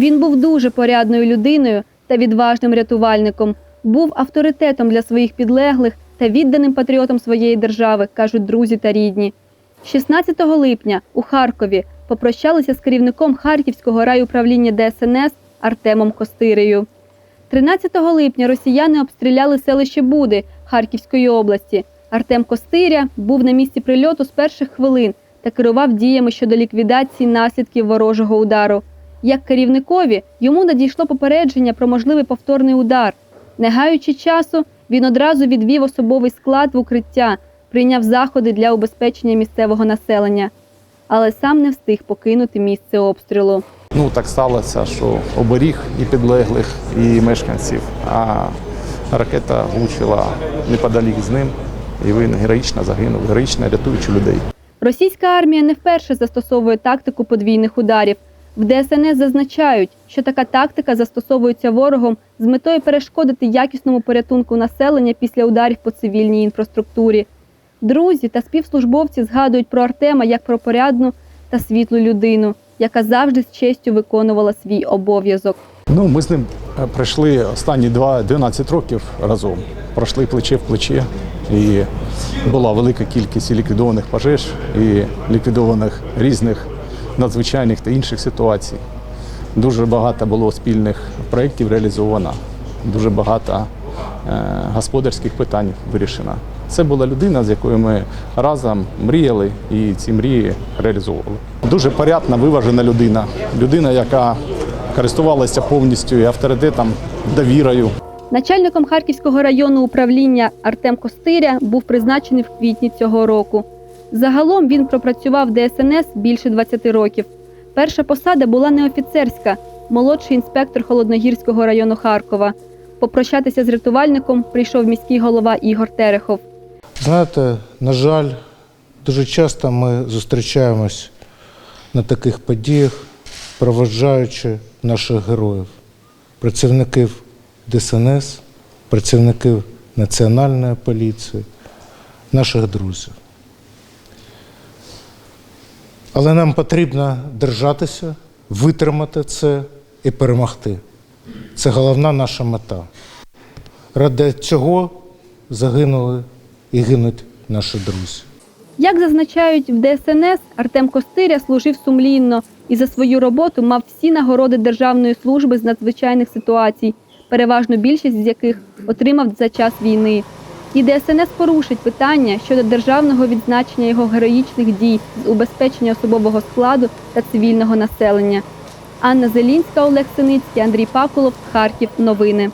Він був дуже порядною людиною та відважним рятувальником. Був авторитетом для своїх підлеглих та відданим патріотом своєї держави, кажуть друзі та рідні. 16 липня у Харкові попрощалися з керівником Харківського райуправління ДСНС Артемом Костирею. 13 липня росіяни обстріляли селище Буди Харківської області. Артем Костиря був на місці прильоту з перших хвилин та керував діями щодо ліквідації наслідків ворожого удару. Як керівникові йому надійшло попередження про можливий повторний удар. Не гаючи часу, він одразу відвів особовий склад в укриття, прийняв заходи для убезпечення місцевого населення, але сам не встиг покинути місце обстрілу. Ну так сталося, що оберіг і підлеглих, і мешканців. А ракета влучила неподалік з ним, і він героїчно загинув, героїчно рятуючи людей. Російська армія не вперше застосовує тактику подвійних ударів. В ДСНС зазначають, що така тактика застосовується ворогом з метою перешкодити якісному порятунку населення після ударів по цивільній інфраструктурі. Друзі та співслужбовці згадують про Артема як про порядну та світлу людину, яка завжди з честю виконувала свій обов'язок. Ну, ми з ним е, пройшли останні два 12 років разом. Пройшли плече в плече. І була велика кількість ліквідованих пожеж, і ліквідованих різних надзвичайних та інших ситуацій. Дуже багато було спільних проєктів реалізовано, дуже багато е, господарських питань вирішено. Це була людина, з якою ми разом мріяли і ці мрії реалізовували. Дуже порядна, виважена людина, людина, яка користувалася повністю і авторитетом, довірою. Начальником Харківського районного управління Артем Костиря був призначений в квітні цього року. Загалом він пропрацював ДСНС більше 20 років. Перша посада була не офіцерська, молодший інспектор Холодногірського району Харкова. Попрощатися з рятувальником прийшов міський голова Ігор Терехов. Знаєте, на жаль, дуже часто ми зустрічаємось на таких подіях, проводжаючи наших героїв, працівників ДСНС, працівників Національної поліції, наших друзів. Але нам потрібно держатися, витримати це і перемогти. Це головна наша мета. Ради цього загинули і гинуть наші друзі. Як зазначають в ДСНС, Артем Костиря служив сумлінно і за свою роботу мав всі нагороди Державної служби з надзвичайних ситуацій, переважно більшість з яких отримав за час війни. І ДСНС порушить питання щодо державного відзначення його героїчних дій з убезпечення особового складу та цивільного населення. Анна Зелінська, Олег Синицький, Андрій Пакулов, Харків. Новини.